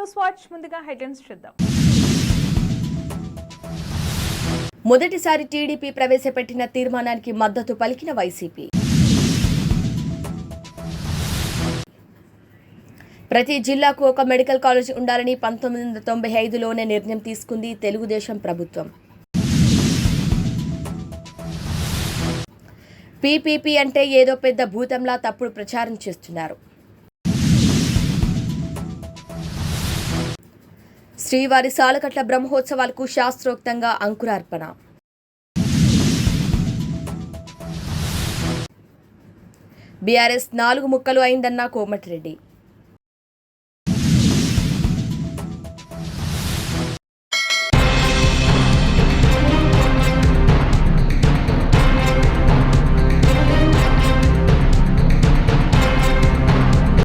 News watch ముందుగా headlines చూద్దాం. మొదటిసారి టీడీపీ ప్రవేశపెట్టిన తీర్మానానికి మద్దతు పలికిన వైసీపీ. ప్రతి జిల్లాకు ఒక మెడికల్ కాలేజ్ ఉండాలని పంతొమ్మిది వందల తొంభై ఐదులోనే నిర్ణయం తీసుకుంది తెలుగుదేశం ప్రభుత్వం. పీపీపీ అంటే ఏదో పెద్ద భూతంలా తప్పుడు ప్రచారం చేస్తున్నారు. శ్రీవారి సాలకట్ల బ్రహ్మోత్సవాలకు శాస్త్రోక్తంగా అంకురార్పణ. బీఆర్ఎస్ నాలుగు ముక్కలు అయిందన్న కోమటిరెడ్డి.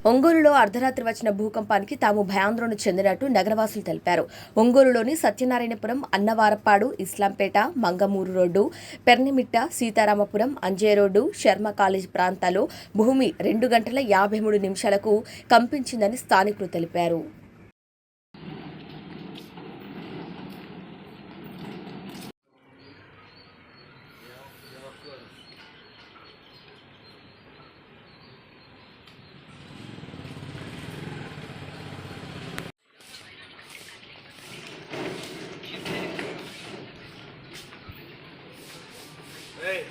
ఒంగోలులో అర్ధరాత్రి వచ్చిన భూకంపానికి తాము భయాందోళన చెందినట్టు నగరవాసులు తెలిపారు. ఒంగోలులోని Satyanarayanapuram Annavarapadu Islampeta Mangamuru road Pernimitta Sitaramapuram Anje road Sharma college ప్రాంతాల్లో భూమి రెండు గంటల యాభై మూడు నిమిషాలకు కంపించిందని స్థానికులు తెలిపారు. Hey.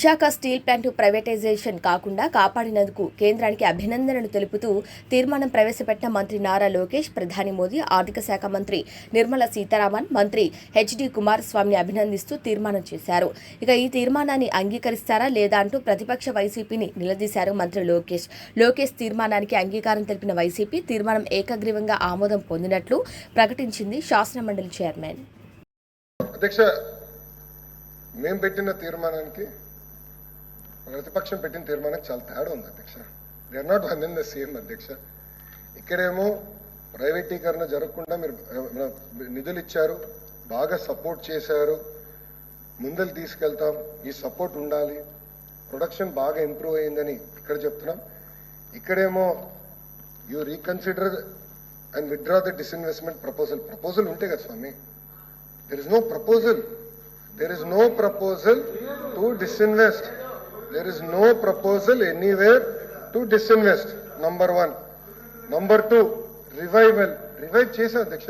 Visakha steel plant privatization కాకుండా కాపాడినందుకు కేంద్రానికి అభినందనలు తెలుపుతూ తీర్మానం ప్రవేశపెట్టిన మంత్రి నారా లోకేష్ ప్రధాని మోదీ ఆర్థిక శాఖ మంత్రి నిర్మలా సీతారామన్ మంత్రి హెచ్డి కుమారస్వామిని అభినందిస్తూ తీర్మానం చేశారు. ఇక ఈ తీర్మానాన్ని అంగీకరిస్తారా లేదా అంటూ ప్రతిపక్ష వైసీపీని నిలదీశారు మంత్రి లోకేష్. లోకేష్ తీర్మానానికి అంగీకారం తెలిపిన వైసీపీ తీర్మానం ఏకగ్రీవంగా ఆమోదం పొందినట్లు ప్రకటించింది శాసనమండలి చైర్మన్. అధ్యక్ష మేము పెట్టిన తీర్మానానికి ప్రతిపక్షం పెట్టిన తీర్మానానికి చాలా తేడా ఉంది అధ్యక్ష. They are not one in the same అధ్యక్ష. ఇక్కడేమో ప్రైవేటీకరణ జరగకుండా మీరు నిధులు ఇచ్చారు బాగా సపోర్ట్ చేశారు ముందలు తీసుకెళ్తాం ఈ సపోర్ట్ ఉండాలి ప్రొడక్షన్ బాగా ఇంప్రూవ్ అయిందని ఇక్కడ చెప్తున్నాం. ఇక్కడేమో you reconsider and withdraw the disinvestment proposal. Proposal ఉంటే కదా స్వామి. There is no proposal there is no proposal to disinvest There is no proposal anywhere to disinvest. Number one. Number two, revival. Revive చేశాం అధ్యక్ష.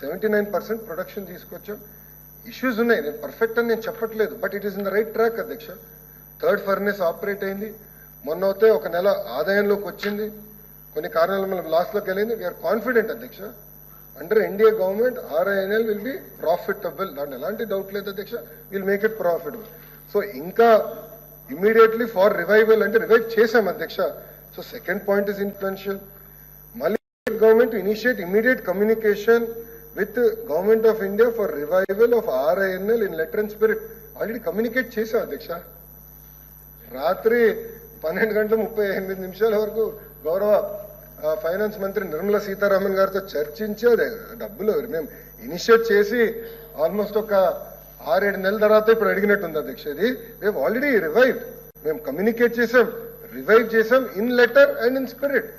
Seventy nine percent production తీసుకొచ్చాం. Issues ఉన్నాయి. నేను perfect అని నేను చెప్పట్లేదు but it is in the right track అధ్యక్ష. Third furnace operate అయింది. మొన్న అయితే ఒక నెల ఆదాయంలోకి వచ్చింది. కొన్ని కారణాల మనం లాస్లోకి వెళ్ళింది. వీఆర్ కాన్ఫిడెంట్ అధ్యక్ష. Under NDA government RINL will be profitable దాంట్లో ఎలాంటి డౌట్ లేదు అధ్యక్ష. Will make it profitable so ఇంకా ఇమీడియట్లీ ఫార్ రివైవల్ అంటే రివైవ్ చేశాం అధ్యక్ష. So second point is influential మళ్ళీ government initiate immediate communication with government of India for revival of RINL in letter and spirit already communicate చేశాం అధ్యక్ష. రాత్రి పన్నెండు గంటల ముప్పై ఎనిమిది నిమిషాల వరకు గౌరవ ఫైనాన్స్ మంత్రి నిర్మలా సీతారామన్ గారితో చర్చించి అదే డబ్బులు మేము ఇనిషియేట్ చేసి ఆల్మోస్ట్ ఒక ఆరేడు నెలల తర్వాత ఇప్పుడు అడిగినట్టుంది అధ్యక్ష ఇది. మేము ఆల్రెడీ రివైవ్ మేము కమ్యూనికేట్ చేసాం రివైవ్ చేసాం in letter and in spirit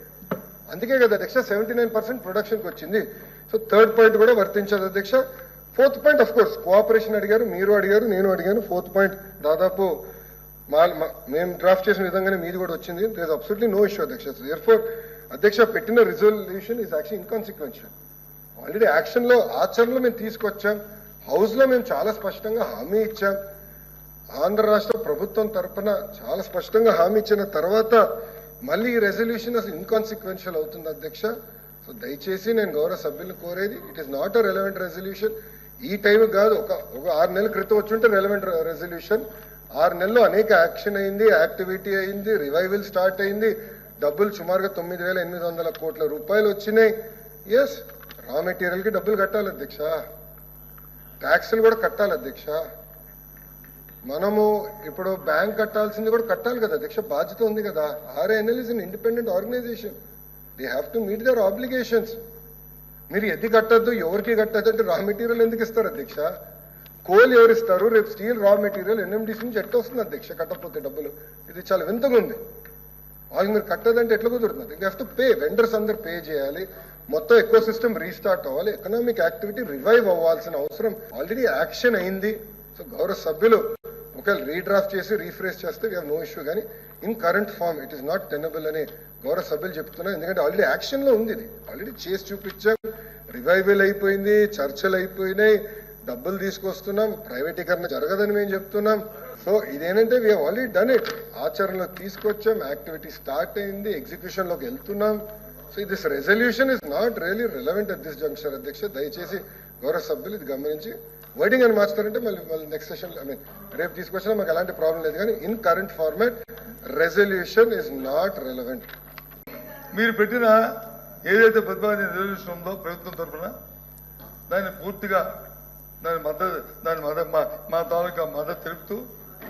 అందుకే కదా అధ్యక్ష సెవెంటీ నైన్ పర్సెంట్ ప్రొడక్షన్కి వచ్చింది. సో థర్డ్ పాయింట్ కూడా వర్తించదు అధ్యక్ష. Fourth point of course cooperation అడిగారు మీరు అడిగారు నేను అడిగాను. ఫోర్త్ పాయింట్ దాదాపు మా మా- మేము డ్రాఫ్ట్ చేసిన విధంగానే మీది కూడా వచ్చింది. దేర్ అబ్సల్యూట్లీ నో ఇష్యూ అధ్యక్ష. ఫోర్ అధ్యక్ష పెట్టిన resolution is actual inconsequential already యాక్షన్లో ఆచరణలో మేము తీసుకొచ్చాం. హౌస్లో మేము చాలా స్పష్టంగా హామీ ఇచ్చాం. ఆంధ్ర రాష్ట్ర ప్రభుత్వం తరఫున చాలా స్పష్టంగా హామీ ఇచ్చిన తర్వాత మళ్ళీ ఈ రెజల్యూషన్ అసలు ఇన్కాన్సిక్వెన్షియల్ అవుతుంది అధ్యక్ష. సో దయచేసి నేను గౌరవ సభ్యులను కోరేది it is not a relevant resolution ఈ టైం కాదు ఒక ఒక ఆరు నెలల క్రితం వచ్చుంటే రెలవెంట్ రెజల్యూషన్ ఆరు నెలలో అనేక యాక్షన్ అయింది యాక్టివిటీ అయింది రివైవల్ స్టార్ట్ అయింది. డబ్బులు సుమారుగా తొమ్మిది వేల ఎనిమిది వందల కోట్ల రూపాయలు వచ్చినాయి. ఎస్ రా మెటీరియల్కి డబ్బులు కట్టాలి అధ్యక్ష. ట్యాక్సులు కూడా కట్టాలి అధ్యక్ష. మనము ఇప్పుడు బ్యాంక్ కట్టాల్సింది కూడా కట్టాలి కదా అధ్యక్ష బాధ్యత ఉంది కదా. RINL is an independent organization they have to meet their obligations మీరు ఎది కట్టద్దు ఎవరికి కట్టద్దు అంటే రా మెటీరియల్ ఎందుకు ఇస్తారు అధ్యక్ష? కోల్ ఎవరు ఇస్తారు? రేపు స్టీల్ రా మెటీరియల్ ఎన్ఎండిసి నుంచి ఎట్ట వస్తుంది అధ్యక్ష కట్టకపోతే డబ్బులు? ఇది చాలా వింతగా ఉంది. వాళ్ళు మీరు కట్టదంటే ఎట్లా కుదురుతుంది? You have to pay vendors అందరు పే చేయాలి. మొత్తం ఎక్కువ సిస్టమ్ రీస్టార్ట్ అవ్వాలి. ఎకనామిక్ యాక్టివిటీ రివైవ్ అవ్వాల్సిన అవసరం ఆల్రెడీ యాక్షన్ అయింది. సో గౌరవ సభ్యులు ఒకవేళ రీడ్రాఫ్ట్ చేసి రీఫ్రేస్ చేస్తే వీ నో ఇష్యూ కానీ in current form it is not tenable అని గౌరవ సభ్యులు చెప్తున్నారు. ఎందుకంటే ఆల్రెడీ యాక్షన్లో ఉంది ఇది. ఆల్రెడీ చేసి చూపించాం. రివైవల్ అయిపోయింది చర్చలు అయిపోయినాయి. డబ్బులు తీసుకొస్తున్నాం. ప్రైవేటీకరణ జరగదని మేము చెప్తున్నాం. సో ఇదేంటంటే వీ ఆల్రెడీ డన్ ఇట్ ఆచరణలో తీసుకొచ్చాం. యాక్టివిటీ స్టార్ట్ అయింది. ఎగ్జిక్యూషన్లోకి వెళ్తున్నాం. So this resolution is not really relevant at this junction అధ్యక్ష దయచేసి గౌరవ సభ్యులు ఇది గమనించి వర్డింగ్ అని మార్చుతారంటే మళ్ళీ మళ్ళీ నెక్స్ట్ సెషన్ ఐ మీన్ రేపు తీసుకొచ్చినా మాకు ఎలాంటి ప్రాబ్లం లేదు. కానీ in current format resolution is not relevant మీరు పెట్టిన ఏదైతే ప్రతిపాదన రెజల్యూషన్ ఉందో ప్రభుత్వం తరఫున దాన్ని పూర్తిగా దాని మద్దతు దాని మద్దతు మా మా తాలూకా మద్దతు తెలుపుతూ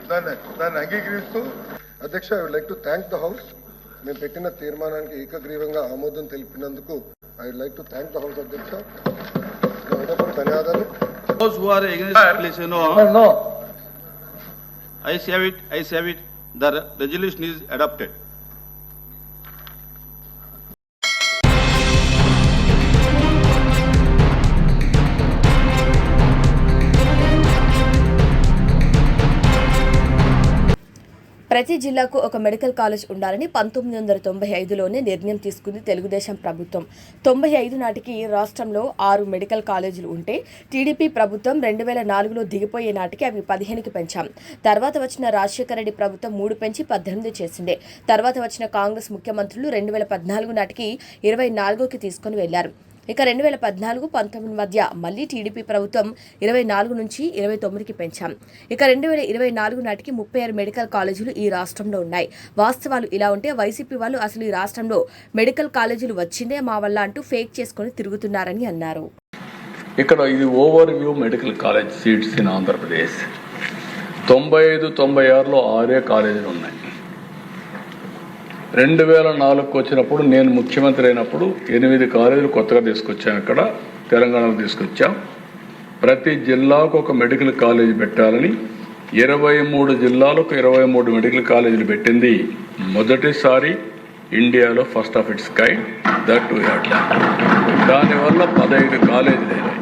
దాన్ని దాన్ని అంగీకరిస్తూ అధ్యక్ష I would like to thank the house మేము పెట్టిన తీర్మానానికి ఏకగ్రీవంగా ఆమోదం తెలిపినందుకు I like to thank the house అధ్యక్ష. ధన్యవాదాలు? ప్రతి జిల్లాకు ఒక మెడికల్ కాలేజ్ ఉండాలని పంతొమ్మిది వందల తొంభై ఐదులోనే నిర్ణయం తీసుకుంది తెలుగుదేశం ప్రభుత్వం. తొంభై ఐదు నాటికి రాష్ట్రంలో ఆరు మెడికల్ కాలేజీలు ఉంటే టీడీపీ ప్రభుత్వం రెండు వేల నాలుగులో దిగిపోయే నాటికి అవి పదిహేనుకి పెంచాం. తర్వాత వచ్చిన రాజశేఖర రెడ్డి ప్రభుత్వం మూడు పెంచి పద్దెనిమిది చేసిండే తర్వాత వచ్చిన కాంగ్రెస్ ముఖ్యమంత్రులు రెండు వేల పద్నాలుగు నాటికి ఇరవై నాలుగుకి తీసుకుని వెళ్ళారు ఇక రెండు వేల పద్నాలుగు పంతొమ్మిది మధ్య మళ్ళీ టీడీపీ ప్రభుత్వం ఇరవై నాలుగు నుంచి ఇరవై తొమ్మిదికి పెంచాం. ఇక రెండు వేల ఇరవై నాలుగు నాటికి ముప్పై ఆరు మెడికల్ కాలేజీలు ఈ రాష్ట్రంలో ఉన్నాయి. వాస్తవాలు ఇలా ఉంటే వైసీపీ వాళ్ళు అసలు ఈ రాష్ట్రంలో మెడికల్ కాలేజీలు వచ్చిందే మా వల్ల అంటూ ఫేక్ చేసుకుని తిరుగుతున్నారని అన్నారు. ఇక్కడ ఇది overview medical college seats in Andhra Pradesh. తొంభై ఐదు తొంభై ఆరులో ఆరే కాలేజీలు ఉన్నాయి. రెండు వేల నాలుగుకి వచ్చినప్పుడు నేను ముఖ్యమంత్రి అయినప్పుడు ఎనిమిది కాలేజీలు కొత్తగా తీసుకొచ్చాం ఇక్కడ తెలంగాణలో తీసుకొచ్చాం. ప్రతి జిల్లాకు ఒక మెడికల్ కాలేజ్ పెట్టాలని ఇరవై మూడు జిల్లాలకు ఇరవై మూడు మెడికల్ కాలేజీలు పెట్టింది. మొదటిసారి ఇండియాలో first of its kind that too దానివల్ల పదహైదు కాలేజీలు అయినాయి.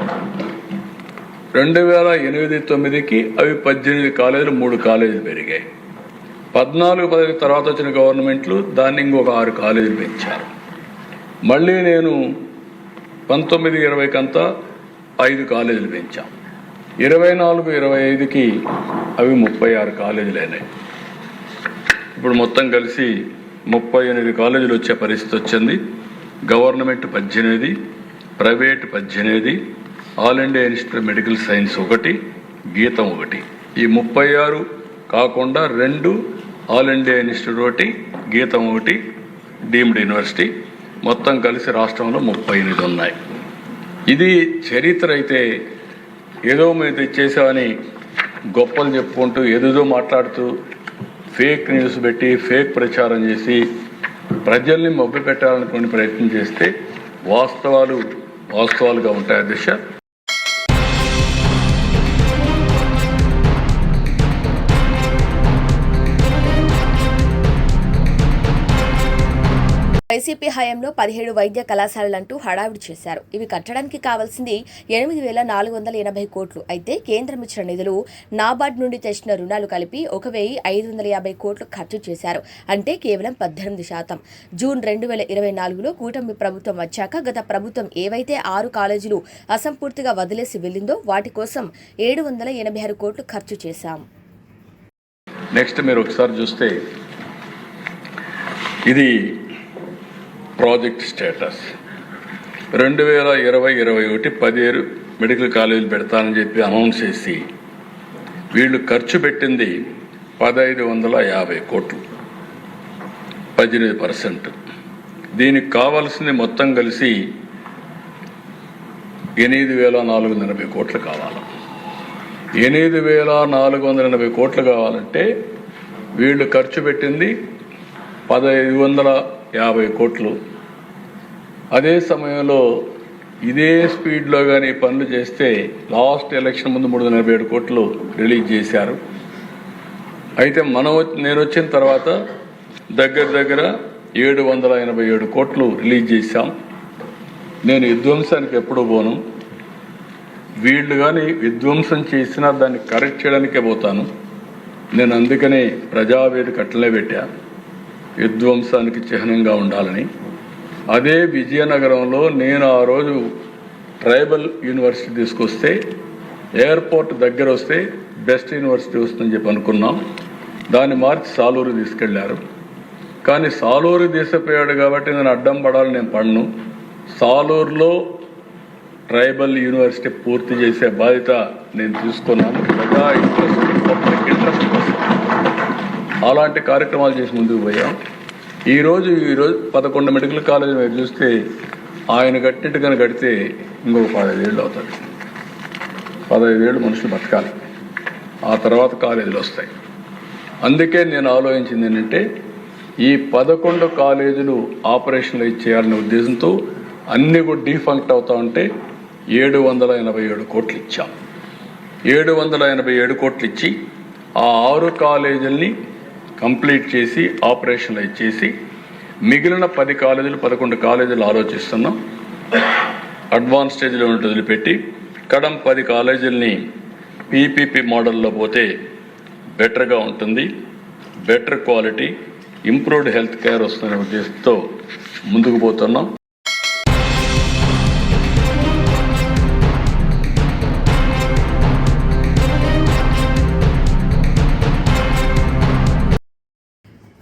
రెండు వేల ఎనిమిది తొమ్మిదికి అవి పద్దెనిమిది కాలేజీలు మూడు కాలేజీలు పెరిగాయి. పద్నాలుగు పదవి తర్వాత వచ్చిన గవర్నమెంట్లు దాన్ని ఇంకొక ఆరు కాలేజీలు పెంచారు. మళ్ళీ నేను పంతొమ్మిది ఇరవైకంతా ఐదు కాలేజీలు పెంచాం. ఇరవై నాలుగు ఇరవై ఐదుకి అవి ముప్పై ఆరు కాలేజీలు అయినాయి. ఇప్పుడు మొత్తం కలిసి ముప్పై ఎనిమిది కాలేజీలు వచ్చే పరిస్థితి వచ్చింది. గవర్నమెంట్ పద్దెనిమిది ప్రైవేట్ పద్దెనిమిది all India institute medical science ఒకటి గీతం ఒకటి. ఈ ముప్పై ఆరు కాకుండా రెండు ఆల్ ఇండియా ఇన్స్టిట్యూట్ ఒకటి గీతం ఒకటి డీమ్డ్ యూనివర్సిటీ. మొత్తం కలిసి రాష్ట్రంలో ముప్పై ఎనిమిది ఉన్నాయి. ఇది చరిత్ర అయితే ఏదో మేము తెచ్చేసామని గొప్పలు చెప్పుకుంటూ ఏదేదో మాట్లాడుతూ ఫేక్ న్యూస్ పెట్టి ఫేక్ ప్రచారం చేసి ప్రజల్ని మభ్య పెట్టాలనుకునే ప్రయత్నం చేస్తే వాస్తవాలు వాస్తవాలుగా ఉంటాయి అధ్యక్ష వైసీపీ హయాంలో పదిహేడు వైద్య కళాశాలలంటూ హడావిడి చేశారు. ఇవి కట్టడానికి కావాల్సింది ఎనిమిది వేల నాలుగు వందల ఎనభై కోట్లు. అయితే కేంద్రం ఇచ్చిన నిధులు నాబార్డ్ నుండి తెచ్చిన రుణాలు కలిపి ఒక వెయ్యి ఐదు వందల యాభై కోట్లు ఖర్చు చేశారు. అంటే కేవలం పద్దెనిమిది శాతం. జూన్ రెండు వేల ఇరవై నాలుగులో కూటమి ప్రభుత్వం వచ్చాక గత ప్రభుత్వం ఏవైతే ఆరు కాలేజీలు అసంపూర్తిగా వదిలేసి వెళ్ళిందో వాటి కోసం ఏడు వందల ఎనభై ఆరు కోట్లు ఖర్చు చేశాం. నెక్స్ట్ మీరు ఒకసారి చూస్తే ఇది ప్రాజెక్ట్ స్టేటస్. రెండు వేల ఇరవై ఇరవై ఒకటి పదిహేను మెడికల్ కాలేజీలు పెడతానని చెప్పి అనౌన్స్ చేసి వీళ్ళు ఖర్చు పెట్టింది పదహైదు వందల యాభై కోట్లు. పద్దెనిమిది పర్సెంట్. దీనికి కావాల్సింది మొత్తం కలిసి ఎనిమిది వేల నాలుగు వందల ఎనభై కోట్లు కావాలి. ఎనిమిది వేల నాలుగు వందల ఎనభై కోట్లు కావాలంటే వీళ్ళు ఖర్చు పెట్టింది పదహైదు వందల యాభై కోట్లు. అదే సమయంలో ఇదే స్పీడ్లో కానీ పనులు చేస్తే లాస్ట్ ఎలక్షన్ ముందు మూడు వందల ఏడు కోట్లు రిలీజ్ చేశారు. అయితే మనం వచ్చి- నేను వచ్చిన తర్వాత దగ్గర దగ్గర ఏడు వందల ఎనభై ఏడు కోట్లు రిలీజ్ చేశాం. నేను విధ్వంసానికి ఎప్పుడు పోను. వీళ్ళు కానీ విధ్వంసం చేసినా దాన్ని కరెక్ట్ చేయడానికే పోతాను. నేను అందుకనే ప్రజావేదిక అట్లనే పెట్టాను విధ్వంసానికి చిహ్నంగా ఉండాలని. అదే విజయనగరంలో నేను ఆ రోజు ట్రైబల్ యూనివర్సిటీ తీసుకొస్తే ఎయిర్పోర్ట్ దగ్గర వస్తే బెస్ట్ యూనివర్సిటీ వస్తుందని చెప్పి అనుకున్నాం. దాన్ని మార్చి సాలూరు తీసుకెళ్ళారు. కానీ సాలూరు తీసుకుపోయాడు కాబట్టి నేను అడ్డం పడాలని నేను పడను. సాలూరులో ట్రైబల్ యూనివర్సిటీ పూర్తి చేసే బాధ్యత నేను తీసుకున్నాను. ఇంట్రెస్ట్ పబ్లిక్ ఇంట్రెస్ట్ అలాంటి కార్యక్రమాలు చేసి ముందుకు పోయాం. ఈరోజు ఈరోజు పదకొండు మెడికల్ కాలేజీ మీరు చూస్తే ఆయన కట్టినట్టు కనుక కడితే ఇంకొక పదహైదేళ్ళు అవుతుంది పదహైదేళ్ళు మనుషులు బతకాలి. ఆ తర్వాత కాలేజీలు వస్తాయి. అందుకే నేను ఆలోచించింది ఏంటంటే ఈ పదకొండు కాలేజీలు ఆపరేషన్లు ఇచ్చేయాలనే ఉద్దేశంతో అన్ని కూడా డీఫంక్ట్ అవుతా ఉంటే ఏడు వందల ఎనభై ఏడు కోట్లు ఇచ్చాం. ఏడు వందల ఎనభై ఏడు కోట్లు ఇచ్చి ఆ ఆరు కాలేజీల్ని కంప్లీట్ చేసి ఆపరేషన్లు ఇచ్చేసి మిగిలిన పది కాలేజీలు పదకొండు కాలేజీలు ఆలోచిస్తున్నాం. అడ్వాన్స్ స్టేజ్లో ఉన్నట్టు వదిలిపెట్టి కడం పది కాలేజీలని పీపీపీ మోడల్లో పోతే బెటర్గా ఉంటుంది. Better quality improved health care వస్తున్న ఉద్దేశంతో ముందుకు పోతున్నాం.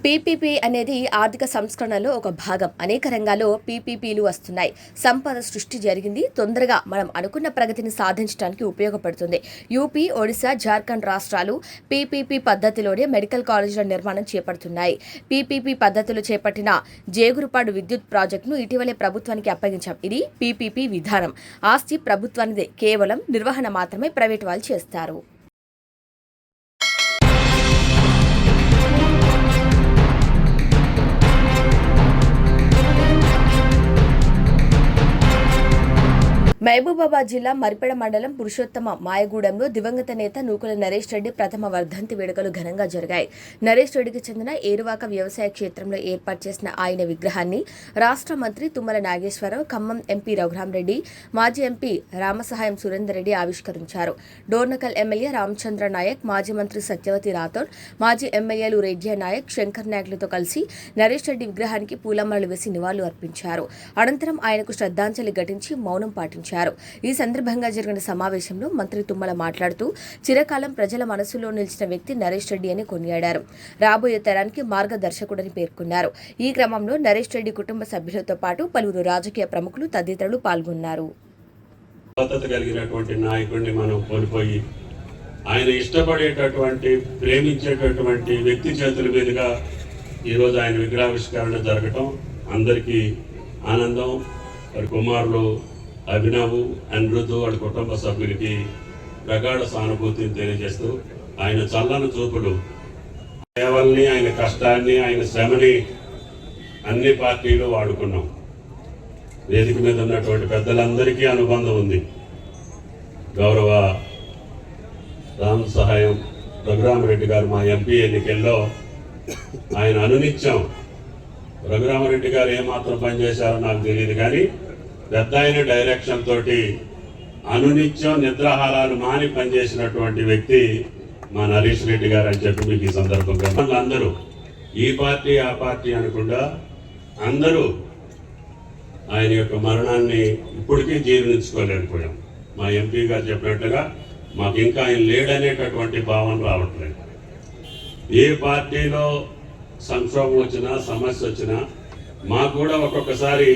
పీపీపీ అనేది ఆర్థిక సంస్కరణలో ఒక భాగం. అనేక రంగాల్లో పీపీపీలు వస్తున్నాయి. సంపద సృష్టి జరిగింది. తొందరగా మనం అనుకున్న ప్రగతిని సాధించడానికి ఉపయోగపడుతుంది. యూపీ ఒడిశా జార్ఖండ్ రాష్ట్రాలు పీపీపీ పద్ధతిలోనే మెడికల్ కాలేజీల నిర్మాణం చేపడుతున్నాయి. పీపీపీ పద్ధతిలో చేపట్టిన జేగురుపాడు విద్యుత్ ప్రాజెక్టును ఇటీవలే ప్రభుత్వానికి అప్పగించాం. ఇది పీపీపీ విధానం. ఆస్తి ప్రభుత్వానిదే. కేవలం నిర్వహణ మాత్రమే ప్రైవేట్ వాళ్ళు చేస్తారు. మహబూబాబాద్ జిల్లా మరిపెడ మండలం పురుషోత్తమ మాయగూడెంలో దివంగత నేత నూకుల నరేష్ రెడ్డి ప్రథమ వర్ధంతి వేడుకలు ఘనంగా జరిగాయి. నరేష్ రెడ్డికి చెందిన ఏరువాక వ్యవసాయ క్షేత్రంలో ఏర్పాటు చేసిన ఆయన విగ్రహాన్ని రాష్ట్ర మంత్రి తుమ్మల నాగేశ్వరరావు ఖమ్మం ఎంపీ రఘురామరెడ్డి మాజీ ఎంపీ రామసహాయం సురేందర్ రెడ్డి ఆవిష్కరించారు. డోర్నకల్ ఎమ్మెల్యే రామచంద్ర నాయక్ మాజీ మంత్రి సత్యవతి రాథోడ్ మాజీ ఎమ్మెల్యేలు రెడ్డి నాయక్ శంకర్ నాయక్లతో కలిసి నరేష్ రెడ్డి విగ్రహానికి పూలమ్మలు వేసి నివాళులు అర్పించారు. అనంతరం ఆయనకు శ్రద్ధాంజలి ఘటించి మౌనం పాటించారు. ఈ సందర్భంగా జరిగిన సమావేశంలో మంత్రి తుమ్మల మాట్లాడుతూ చిరకాలం ప్రజల మనసులో నిలిచిన వ్యక్తి నరేష్ రెడ్డి అని కొనియాడారు. రాబోయే తరానికి మార్గదర్శకుడని పేర్కొన్నారు. ఈ క్రమంలో నరేష్ రెడ్డి కుటుంబ సభ్యులతో పాటు పలువురు రాజకీయ ప్రముఖులు తదితరులు పాల్గొన్నారు. కలిగినటువంటి నాయకుడిని మనం కోల్పోయి ఆయన ఇష్టపడేటటువంటి ప్రేమించేటటువంటి వ్యక్తి చేతుల మీదుగా ఈరోజు ఆయన విగ్రహావిష్కరణ జరగటం అందరికీ ఆనందం. వారి కుమారులు అభినవ్ అనిరుద్ధు వాడి కుటుంబ సభ్యులకి ప్రగాఢ సానుభూతిని తెలియజేస్తూ ఆయన చల్లని చూపులు సేవల్ని ఆయన కష్టాన్ని ఆయన శ్రమని అన్ని పార్టీలు వాడుకున్నాం. వేదిక మీద ఉన్నటువంటి పెద్దలందరికీ అనుబంధం ఉంది. గౌరవ రామ్ సహాయం రఘురామరెడ్డి గారు మా ఎంపీ ఎన్నికల్లో ఆయన అనునిత్యం. రఘురామరెడ్డి గారు ఏమాత్రం పనిచేశారో నాకు తెలియదు కానీ పెద్ద ఆయన డైరెక్షన్ తోటి అనునిత్యం నిద్రాహారాలు మాని పనిచేసినటువంటి వ్యక్తి మా నరేష్ రెడ్డి గారు అని చెప్పి మీకు ఈ సందర్భంగా అందరూ ఈ పార్టీ ఆ పార్టీ అనకుండా అందరూ ఆయన యొక్క మరణాన్ని ఇప్పటికీ జీర్ణించుకోలేకపోయాం. మా ఎంపీ గారు చెప్పినట్టుగా మాకు ఇంకా ఆయన లేడనేటటువంటి భావన రావట్లేదు. ఏ పార్టీలో సంక్షోభం వచ్చినా సమస్య వచ్చినా మాకు కూడా ఒక్కొక్కసారి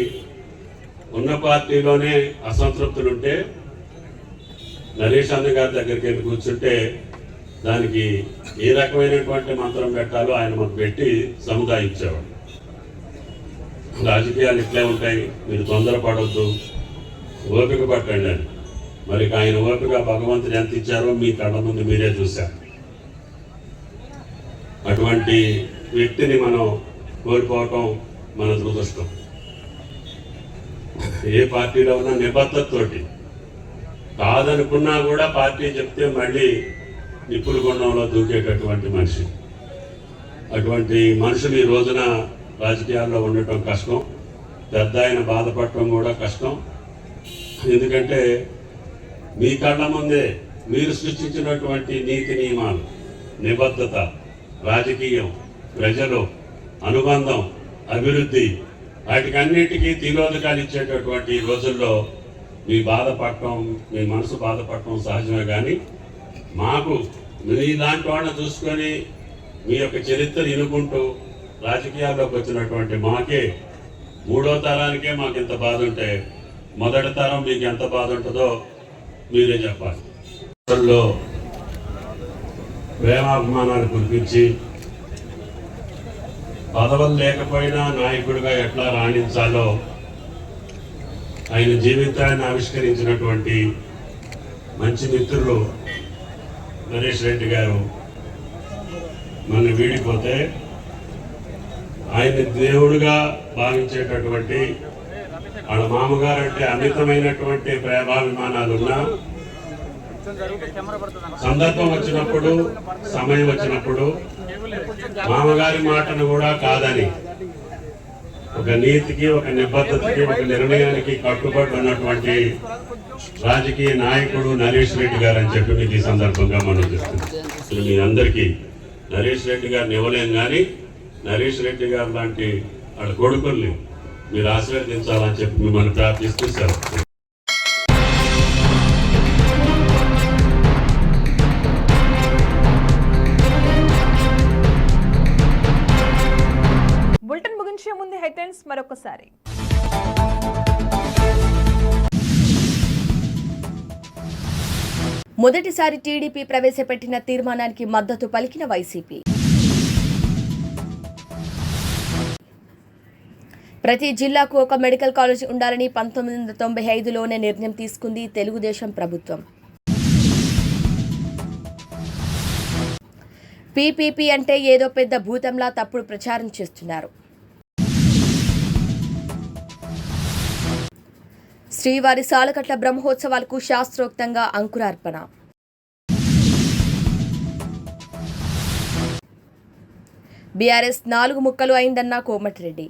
ఉన్న పార్టీలోనే అసంతృప్తులు ఉంటే నరేష్ అన్న గారి దగ్గరికి వెళ్ళి కూర్చుంటే దానికి ఏ రకమైనటువంటి మంత్రం పెట్టాలో ఆయన మాకు పెట్టి సముదాయించేవాడు. రాజకీయాలు ఇట్లే ఉంటాయి మీరు తొందరపడవద్దు ఓపిక పట్టండి అని. మరి ఆయన ఓపిక భగవంతుడు ఎంత ఇచ్చారో మీ కళ్ళ ముందు మీరే చూశారు. అటువంటి వ్యక్తిని మనం కోల్పోవటం మన దురదృష్టం. ఏ పార్టీలో ఉన్నా నిబద్ధతతోటి. కాదనుకున్నా కూడా పార్టీ చెప్తే మళ్ళీ నిప్పుల గుండంలో దూకేటటువంటి మనిషి. అటువంటి మనుషులు ఈ రోజున రాజకీయాల్లో ఉండటం కష్టం. పెద్ద ఆయన బాధపడటం కూడా కష్టం. ఎందుకంటే మీ కళ్ళ ముందే మీరు సృష్టించినటువంటి నీతి నియమాలు నిబద్ధత రాజకీయం ప్రజలు అనుబంధం అభివృద్ధి వాటికి అన్నిటికీ తిరోధకాలు ఇచ్చేటటువంటి ఈ రోజుల్లో మీ బాధపడటం మీ మనసు బాధపడటం సహజమే కానీ మాకు మీ లాంటి వాళ్ళని చూసుకొని మీ యొక్క చరిత్ర ఇనుకుంటూ రాజకీయాల్లోకి వచ్చినటువంటి మాకే మూడో తరానికే మాకు ఇంత బాధ ఉంటే మొదటి తరం మీకు ఎంత బాధ ఉంటుందో మీరే చెప్పాలి. ప్రేమాభిమానాలు కురిపించి పదవులు లేకపోయినా నాయకుడిగా ఎట్లా రాణించాలో ఆయన జీవితాన్ని ఆవిష్కరించినటువంటి మంచి మిత్రులు నరేష్ రెడ్డి గారు మన వీడిపోతే ఆయన దేవుడుగా భావించేటటువంటి వాళ్ళ మామగారు అంటే అమితమైనటువంటి ప్రేమాభిమానాలు ఉన్నా సందర్భం వచ్చినప్పుడు సమయం వచ్చినప్పుడు మామగారి మాటను కూడా కాదని ఒక నీతికి ఒక నిబద్ధతకి ఒక నిర్ణయానికి కట్టుబడి ఉన్నటువంటి రాజకీయ నాయకుడు నరేష్ రెడ్డి గారు అని చెప్పి మీకు ఈ సందర్భంగా మనం చేస్తున్నాం మీ అందరికీ నరేష్ రెడ్డి గారిని ఇవ్వలేం కానీ నరేష్ రెడ్డి గారు లాంటి వాళ్ళ కొడుకుల్ని మీరు ఆశీర్వదించాలని చెప్పి మిమ్మల్ని ప్రార్థిస్తూ సార్ మరొకసారి. మొదటిసారి టీడీపీ ప్రవేశపెట్టిన తీర్మానానికి మద్దతు పలికిన వైసీపీ. ప్రతి జిల్లాకు ఒక మెడికల్ కాలేజ్ ఉండాలని పంతొమ్మిది వందల తొంభై ఐదులోనే నిర్ణయం తీసుకుంది తెలుగుదేశం ప్రభుత్వం. పీపీపీ అంటే ఏదో పెద్ద భూతంలా తప్పుడు ప్రచారం చేస్తున్నారు. శ్రీవారి సాలకట్ల బ్రహ్మోత్సవాలకు శాస్త్రోక్తంగా అంకురార్పణ. బీఆర్ఎస్ నాలుగు ముక్కలు అయిందన్న కోమటిరెడ్డి.